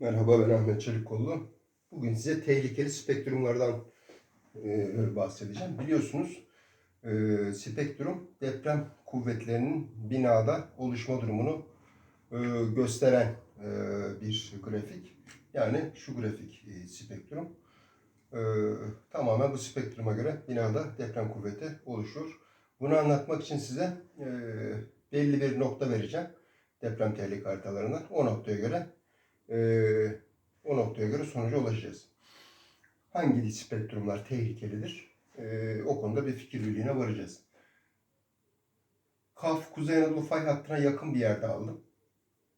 Merhaba ben Ahmet Çelikkollu. Bugün size tehlikeli spektrumlardan e, bahsedeceğim. Biliyorsunuz e, spektrum deprem kuvvetlerinin binada oluşma durumunu e, gösteren e, bir grafik. Yani şu grafik e, spektrum. E, tamamen bu spektruma göre binada deprem kuvveti oluşur. Bunu anlatmak için size e, belli bir nokta vereceğim. Deprem tehlike haritalarından. O noktaya göre ee, o noktaya göre sonuca ulaşacağız. Hangi spektrumlar tehlikelidir? Ee, o konuda bir fikir birliğine varacağız. Kaf Kuzey Anadolu fay hattına yakın bir yerde aldım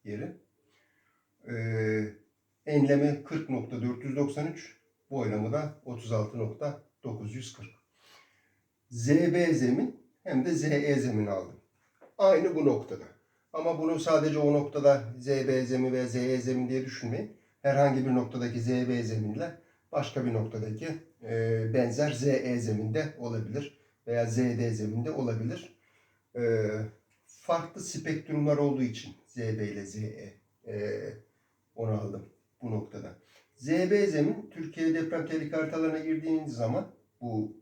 yeri. Ee, enlemi 40.493, boylamı da 36.940. ZB zemin hem de ZE zemin aldım. Aynı bu noktada. Ama bunu sadece o noktada ZB zemin ve ZE zemin diye düşünmeyin. Herhangi bir noktadaki ZB zeminle başka bir noktadaki e, benzer ZE zeminde olabilir veya ZD zeminde olabilir. E, farklı spektrumlar olduğu için ZB ile ZE e, onu aldım bu noktada. ZB zemin Türkiye deprem tehlike haritalarına girdiğiniz zaman bu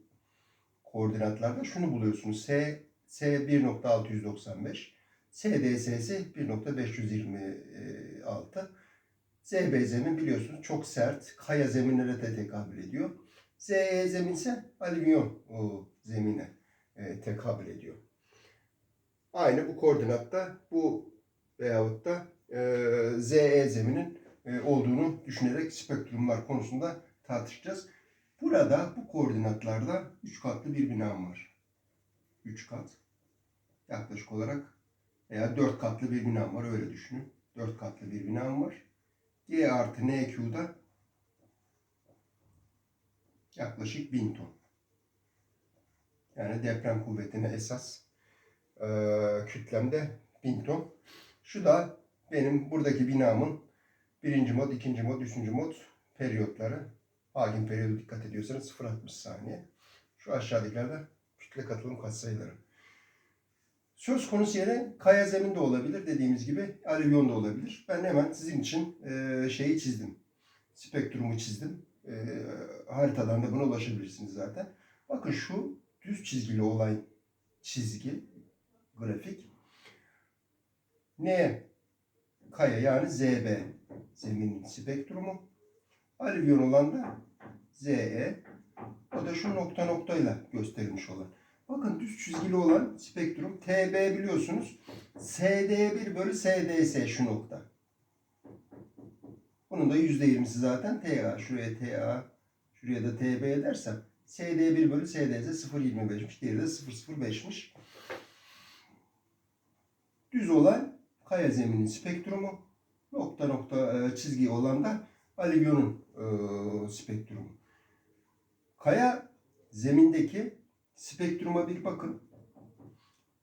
koordinatlarda şunu buluyorsunuz. S, S 1.695 SDS'si 1.526. ZB biliyorsunuz çok sert, kaya zeminlere de tekabül ediyor. ZE zemin ise alüvyon zemine e, tekabül ediyor. Aynı bu koordinatta bu veyahut da e, ZE zeminin e, olduğunu düşünerek spektrumlar konusunda tartışacağız. Burada bu koordinatlarda 3 katlı bir binam var. 3 kat. Yaklaşık olarak veya 4 katlı bir binam var öyle düşünün. 4 katlı bir binam var. G artı NQ'da yaklaşık 1000 ton. Yani deprem kuvvetine esas e, kütlemde 1000 ton. Şu da benim buradaki binamın birinci mod, ikinci mod, üçüncü mod periyotları. Hakim periyodu dikkat ediyorsanız 0.60 saniye. Şu aşağıdakilerde kütle katılım katsayıları. Söz konusu yere kaya zemin de olabilir dediğimiz gibi alüvyon da olabilir. Ben hemen sizin için e, şeyi çizdim. Spektrumu çizdim. E, haritadan da buna ulaşabilirsiniz zaten. Bakın şu düz çizgili olan çizgi, grafik. Ne? Kaya yani ZB zeminin spektrumu. Alüvyon olan da ZE. O da şu nokta noktayla gösterilmiş olan. Bakın düz çizgili olan spektrum TB biliyorsunuz. SD1 bölü SDS şu nokta. Bunun da %20'si zaten TA. Şuraya TA, şuraya da TB edersem SD1 bölü SDS 0.25'miş. Diğeri de 0.05'miş. Düz olan kaya zeminin spektrumu. Nokta nokta e, çizgi olan da alüvyonun e, spektrumu. Kaya zemindeki spektruma bir bakın.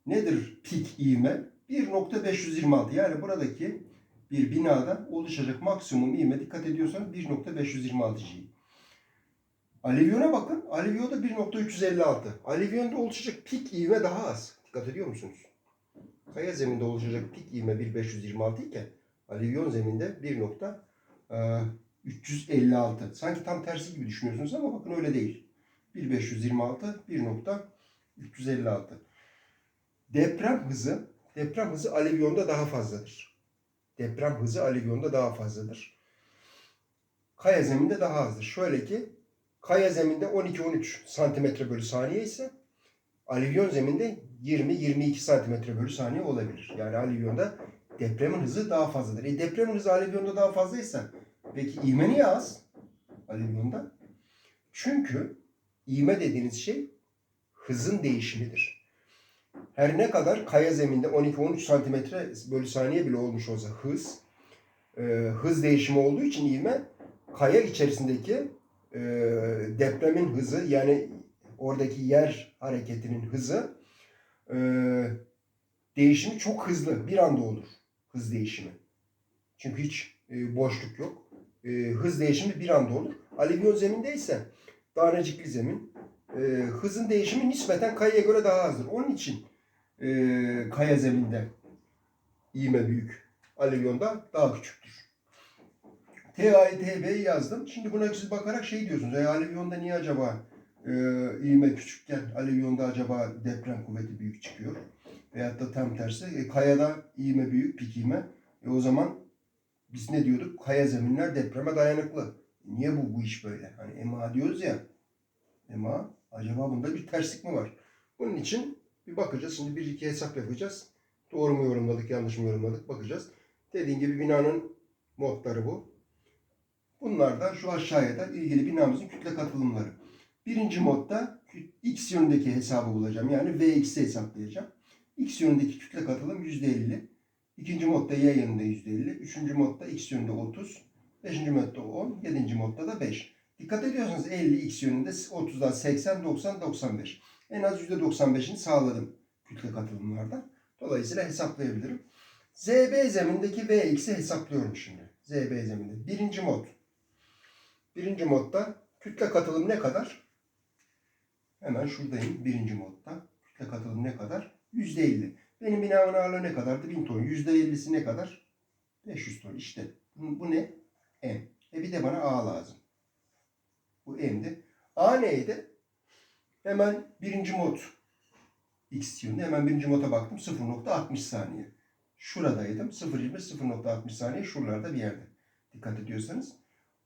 Nedir pik ivme? 1.526 yani buradaki bir binada oluşacak maksimum ivme dikkat ediyorsanız 1.526 G. Alivyona bakın. Alivyoda 1.356. Alivyonda oluşacak pik ivme daha az. Dikkat ediyor musunuz? Kaya zeminde oluşacak pik ivme 1.526 iken alivyon zeminde 1.356. Sanki tam tersi gibi düşünüyorsunuz ama bakın öyle değil. 1526, 1.356. Deprem hızı, deprem hızı alivyonda daha fazladır. Deprem hızı alivyonda daha fazladır. Kaya zeminde daha azdır. Şöyle ki, kaya zeminde 12-13 santimetre bölü saniye ise alivyon zeminde 20-22 santimetre bölü saniye olabilir. Yani alivyonda depremin hızı daha fazladır. E depremin hızı alivyonda daha fazlaysa peki ivme niye az alivyonda? Çünkü İğme dediğiniz şey hızın değişimidir. Her ne kadar kaya zeminde 12-13 santimetre bölü saniye bile olmuş olsa hız, e, hız değişimi olduğu için ivme kaya içerisindeki e, depremin hızı yani oradaki yer hareketinin hızı e, değişimi çok hızlı bir anda olur. Hız değişimi. Çünkü hiç e, boşluk yok. E, hız değişimi bir anda olur. Alüvyon zeminde ise tanecikli zemin. E, hızın değişimi nispeten kayaya göre daha azdır. Onun için e, kaya zeminde iğme büyük. Alüvyonda daha küçüktür. TATB'yi yazdım. Şimdi buna siz bakarak şey diyorsunuz. E, Aleviyon'da niye acaba e, ivme küçükken Aleviyon'da acaba deprem kuvveti büyük çıkıyor? Veyahut da tam tersi. E, kayada ivme büyük, pik ivme. E, o zaman biz ne diyorduk? Kaya zeminler depreme dayanıklı. Niye bu bu iş böyle? Hani EMA diyoruz ya. EMA acaba bunda bir terslik mi var? Bunun için bir bakacağız. Şimdi bir iki hesap yapacağız. Doğru mu yorumladık, yanlış mı yorumladık bakacağız. Dediğim gibi binanın modları bu. Bunlar da şu aşağıya da ilgili binamızın kütle katılımları. Birinci modda x yönündeki hesabı bulacağım. Yani Vx'i hesaplayacağım. X yönündeki kütle katılım %50. İkinci modda Y yönünde %50. Üçüncü modda X yönünde 30. Beşinci modda 10. Yedinci modda da 5. Dikkat ediyorsanız 50 X yönünde 30'dan 80, 90, 95. En az %95'ini sağladım kütle katılımlardan. Dolayısıyla hesaplayabilirim. ZB zemindeki Vx'i hesaplıyorum şimdi. ZB zeminde. Birinci mod. Birinci modda kütle katılım ne kadar? Hemen şuradayım birinci modda. Kütle katılım ne kadar? Yüzde elli. Benim binamın ağırlığı ne kadardı? 1000 ton. Yüzde ellisi ne kadar? 500 ton. İşte bu ne? M. E bir de bana A lazım. Bu M'di. A neydi? Hemen birinci mod X yönünde. Hemen birinci moda baktım. 0.60 saniye. Şuradaydım. 0.20 0.60 saniye şuralarda bir yerde. Dikkat ediyorsanız.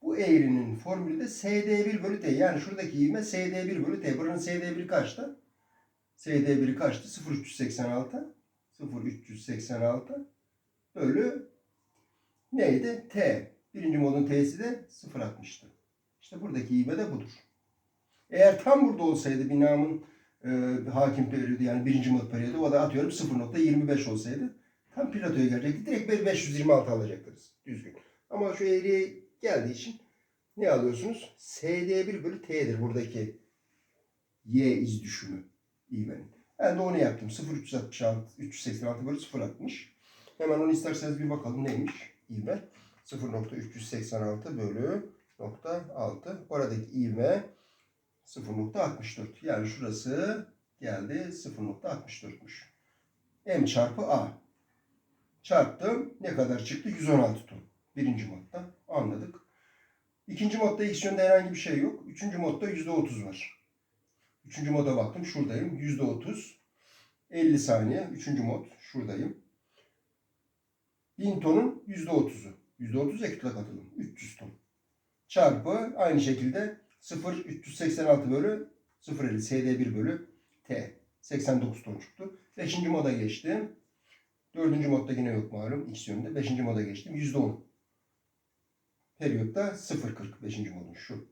Bu eğrinin formülü de SD1 bölü T. Yani şuradaki ivme SD1 bölü T. Buranın SD1'i kaçtı? SD1'i kaçtı? 0.386. 0.386 bölü neydi? T. Birinci modun T'si de 0.60'tı. İşte buradaki ivme de budur. Eğer tam burada olsaydı binamın e, hakim periyodu yani birinci mod periyodu o da atıyorum 0.25 olsaydı tam platoya gelecekti. Direkt böyle 526 alacaktınız. Düzgün. Ama şu eğriye geldiği için ne alıyorsunuz? SD1 bölü T'dir buradaki Y iz düşümü ivmenin. Ben de onu yaptım. 0.366 386 bölü 0.60. Hemen onu isterseniz bir bakalım neymiş ivme. 0.386 bölü nokta 6. Oradaki ivme 0.64. Yani şurası geldi 0.64'müş. M çarpı A. Çarptım. Ne kadar çıktı? 116 ton. Birinci modda. Anladık. İkinci modda X yönde herhangi bir şey yok. Üçüncü modda %30 var. Üçüncü moda baktım. Şuradayım. %30. 50 saniye. Üçüncü mod. Şuradayım. 1000 tonun %30'u. %30 ya kütle katılım. 300 ton. Çarpı aynı şekilde 0 386 bölü 050 SD1 bölü T. 89 ton çıktı. Beşinci moda geçtim. Dördüncü modda yine yok malum. X yönünde. Beşinci moda geçtim. %10. Periyotta 0.40. Beşinci modun şu.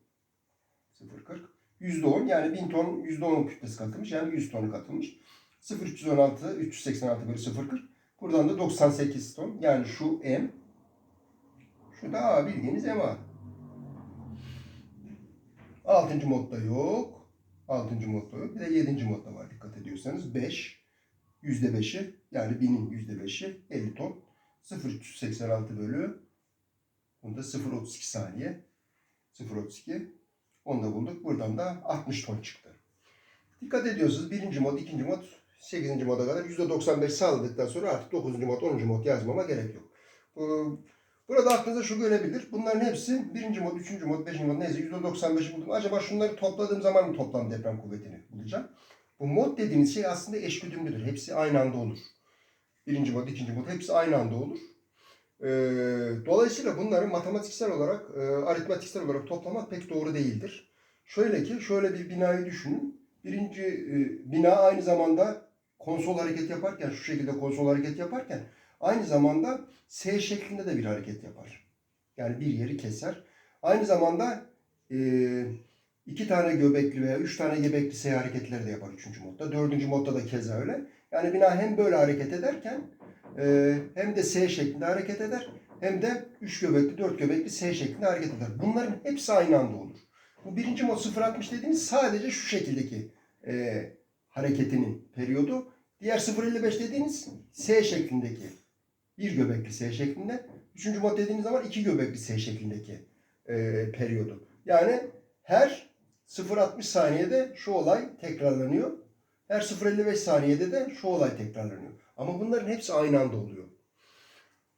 0.40. %10 yani 1000 ton %10 kütlesi katılmış. Yani 100 tonu katılmış. 0.316 386 bölü 0.40. Buradan da 98 ton. Yani şu M. Da A bildiğiniz MA. Altıncı modda yok. Altıncı modda yok. Bir de yedinci modda var dikkat ediyorsanız. 5. Yüzde 5'i yani 1000'in yüzde 5'i 50 ton. 0.386 bölü Bunda 0.32 saniye. 0.32. Onu da bulduk. Buradan da 60 ton çıktı. Dikkat ediyorsunuz. Birinci mod, ikinci mod, 8. moda kadar %95 sağladıktan sonra artık 9. mod, 10. mod yazmama gerek yok. Bu- Burada aklınıza şu gelebilir. Bunların hepsi birinci mod, üçüncü mod, beşinci mod neyse %95'i buldum. Acaba şunları topladığım zaman mı toplam deprem kuvvetini bulacağım? Bu mod dediğimiz şey aslında eşgüdümlüdür. Hepsi aynı anda olur. Birinci mod, ikinci mod hepsi aynı anda olur. Ee, dolayısıyla bunları matematiksel olarak, e, aritmetiksel olarak toplamak pek doğru değildir. Şöyle ki, şöyle bir binayı düşünün. Birinci e, bina aynı zamanda konsol hareket yaparken, şu şekilde konsol hareket yaparken aynı zamanda S şeklinde de bir hareket yapar. Yani bir yeri keser. Aynı zamanda e, iki tane göbekli veya üç tane göbekli S hareketleri de yapar üçüncü modda. Dördüncü modda da keza öyle. Yani bina hem böyle hareket ederken ee, hem de S şeklinde hareket eder hem de 3 göbekli 4 göbekli S şeklinde hareket eder. Bunların hepsi aynı anda olur. Bu birinci mod 0.60 dediğimiz sadece şu şekildeki e, hareketinin periyodu. Diğer 0.55 dediğiniz S şeklindeki bir göbekli S şeklinde. Üçüncü mod dediğiniz zaman iki göbekli S şeklindeki e, periyodu. Yani her 0.60 saniyede şu olay tekrarlanıyor. Her 0.55 saniyede de şu olay tekrarlanıyor. Ama bunların hepsi aynı anda oluyor.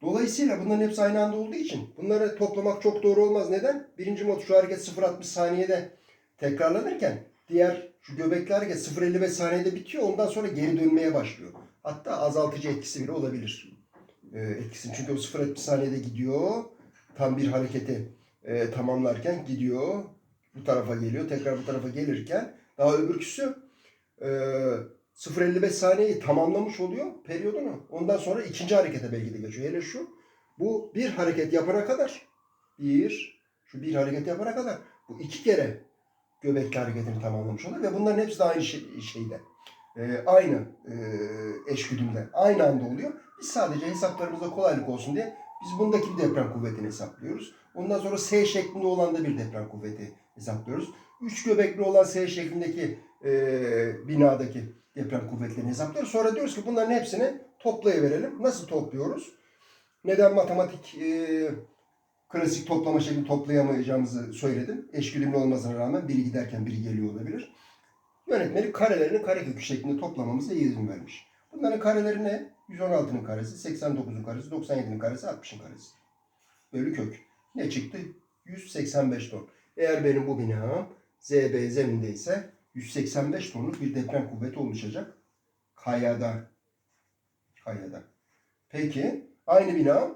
Dolayısıyla bunların hepsi aynı anda olduğu için bunları toplamak çok doğru olmaz. Neden? Birinci mod şu hareket 0.60 saniyede tekrarlanırken diğer şu göbekli hareket 0.55 saniyede bitiyor. Ondan sonra geri dönmeye başlıyor. Hatta azaltıcı etkisi bile olabilir. Ee, etkisi. Çünkü o 0.60 saniyede gidiyor. Tam bir hareketi e, tamamlarken gidiyor. Bu tarafa geliyor. Tekrar bu tarafa gelirken daha öbürküsü e, 0.55 saniyeyi tamamlamış oluyor periyodunu. Ondan sonra ikinci harekete belki de geçiyor. Hele şu bu bir hareket yapana kadar bir şu bir hareket yapana kadar bu iki kere göbekli hareketini tamamlamış oluyor ve bunların hepsi de aynı şey, şeyde. e, aynı e, eşgüdümde. Aynı anda oluyor. Biz sadece hesaplarımızda kolaylık olsun diye biz bundaki bir deprem kuvvetini hesaplıyoruz. Ondan sonra S şeklinde olan da bir deprem kuvveti hesaplıyoruz. Üç göbekli olan S şeklindeki e, binadaki deprem kuvvetlerini hesaplıyoruz. Sonra diyoruz ki bunların hepsini toplayıverelim. Nasıl topluyoruz? Neden matematik e, klasik toplama şeklinde toplayamayacağımızı söyledim. Eşgüdümlü olmasına rağmen biri giderken biri geliyor olabilir. Yönetmeni karelerini karekökü şeklinde toplamamıza izin vermiş. Bunların kareleri ne? 116'nın karesi, 89'un karesi, 97'nin karesi, 60'ın karesi. Bölü kök. Ne çıktı? 185 ton. Eğer benim bu binam ZB zemindeyse 185 tonluk bir deprem kuvveti oluşacak. Kayada. Kayada. Peki aynı bina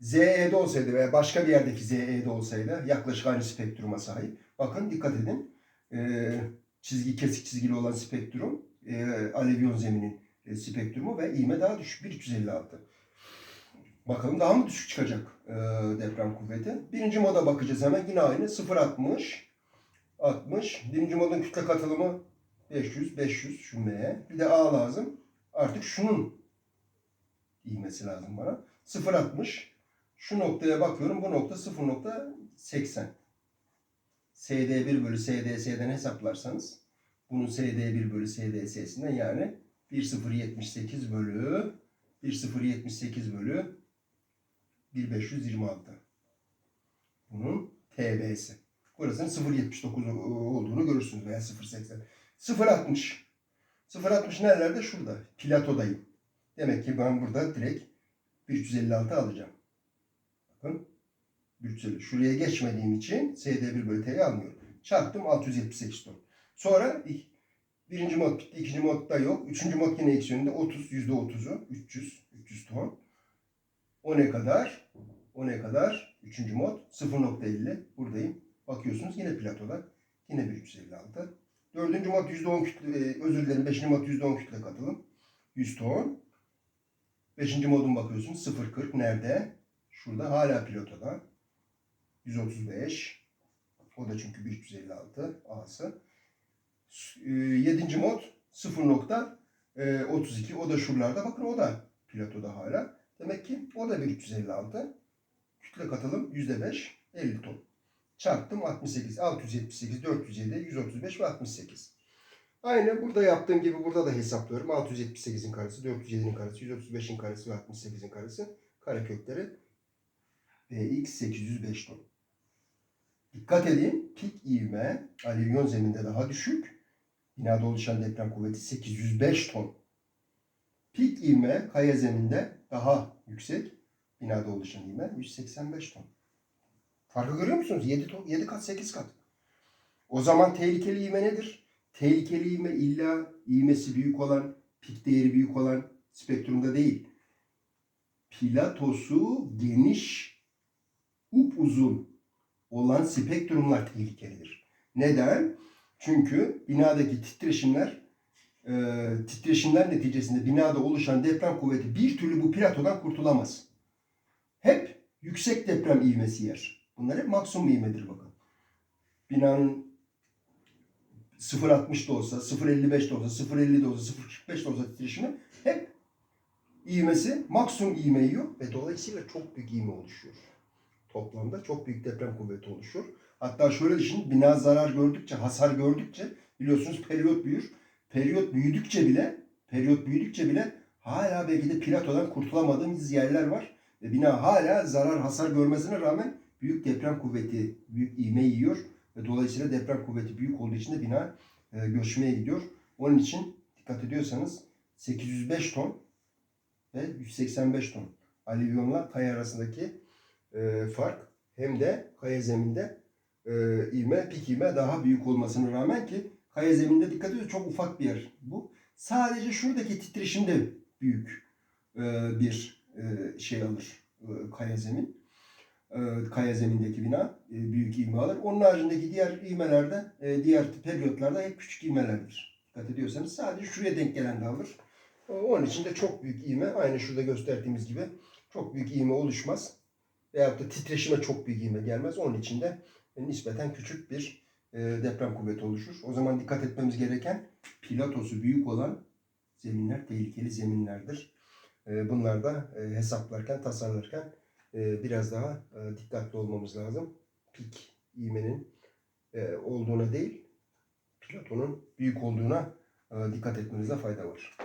ZE'de olsaydı veya başka bir yerdeki ZE'de olsaydı yaklaşık aynı spektruma sahip. Bakın dikkat edin. Ee, çizgi kesik çizgili olan spektrum e, alevyon zeminin spektrumu ve ivme daha düşük 1356. Bakalım daha mı düşük çıkacak e, deprem kuvveti? Birinci moda bakacağız hemen yine aynı 0.60 60. Birinci modun kütle katılımı 500 500 şu M. Bir de A lazım. Artık şunun ivmesi lazım bana. 0.60 şu noktaya bakıyorum. Bu nokta 0.80. SD1 bölü SDS'den hesaplarsanız bunun SD1 bölü SDS'sinden yani 1.078 bölü 1.078 bölü 1526. Bunun TB'si. Burasının 0.79 olduğunu görürsünüz veya 0.80. 0.60. 0.60 nerelerde? Şurada. Platodayım. Demek ki ben burada direkt 1356 alacağım. Bakın. 350. Şuraya geçmediğim için SD1 bölü T'yi almıyorum. Çarptım 678 ton. Sonra birinci mod bitti. ikinci modda yok. Üçüncü mod yine eksi yönünde 30. Yüzde 30'u. 300. 300 ton. O ne kadar? O ne kadar? Üçüncü mod 0.50. Buradayım. Bakıyorsunuz yine platoda. Yine 1356. Dördüncü mod %10 kütle, e, özür dilerim. Beşinci mod %10 kütle katılım. 100 ton. Beşinci modun bakıyorsunuz 0.40. Nerede? Şurada hala pilotoda. 135. O da çünkü 356 A'sı. E, Yedinci mod 0.32. O da şuralarda. Bakın o da pilotoda hala. Demek ki o da 1356. Kütle katılım %5. 50 ton. Çarptım 68. 678, 407, 135 ve 68. Aynı burada yaptığım gibi burada da hesaplıyorum. 678'in karesi, 407'nin karesi, 135'in karesi ve 68'in karesi. Karekökleri Bx 805 ton. Dikkat edin pik ivme alüvyon zeminde daha düşük. Binada oluşan deprem kuvveti 805 ton. Pik ivme kaya zeminde daha yüksek. Binada oluşan ivme 185 ton. Farkı görüyor musunuz? 7, ton, 7 kat 8 kat. O zaman tehlikeli ivme nedir? Tehlikeli ivme illa ivmesi büyük olan, pik değeri büyük olan spektrumda değil. Platosu geniş, upuzun olan spektrumlar tehlikelidir. Neden? Çünkü binadaki titreşimler e, titreşimler neticesinde binada oluşan deprem kuvveti bir türlü bu platodan kurtulamaz. Hep yüksek deprem ivmesi yer. Bunlar hep maksimum ivmedir bakın. Binanın 0.60 da olsa, 0.55 de olsa, 0.50 de olsa, 0.45 de olsa titreşimi hep ivmesi maksimum ivme yiyor ve dolayısıyla çok büyük ivme oluşuyor. Toplamda çok büyük deprem kuvveti oluşuyor. Hatta şöyle düşünün, bina zarar gördükçe, hasar gördükçe biliyorsunuz periyot büyür. Periyot büyüdükçe bile, periyot büyüdükçe bile hala belki de platodan kurtulamadığımız yerler var. Ve bina hala zarar, hasar görmesine rağmen büyük deprem kuvveti, büyük ivme yiyor. Ve dolayısıyla deprem kuvveti büyük olduğu için de bina e, göçmeye gidiyor. Onun için dikkat ediyorsanız 805 ton ve 185 ton. alüvyonla kaya arasındaki e, fark hem de kaya zeminde e, ivme, pik ivme daha büyük olmasına rağmen ki kaya zeminde dikkat ediyoruz çok ufak bir yer bu. Sadece şuradaki titreşimde büyük e, bir e, şey alır e, kaya zemin. E, kaya zemindeki bina e, büyük ivme alır. Onun haricindeki diğer ivmelerde, e, diğer periyotlarda hep küçük ivmelerdir. Dikkat ediyorsanız sadece şuraya denk gelen de alır. Onun için de çok büyük ivme, aynı şurada gösterdiğimiz gibi çok büyük ivme oluşmaz. Veyahut da titreşime çok büyük ivme gelmez. Onun için de nispeten küçük bir e, deprem kuvveti oluşur. O zaman dikkat etmemiz gereken platosu büyük olan zeminler tehlikeli zeminlerdir. E, Bunlar da e, hesaplarken, tasarlarken e, biraz daha e, dikkatli olmamız lazım. Pik ivmenin e, olduğuna değil, platonun büyük olduğuna e, dikkat etmenizde fayda var.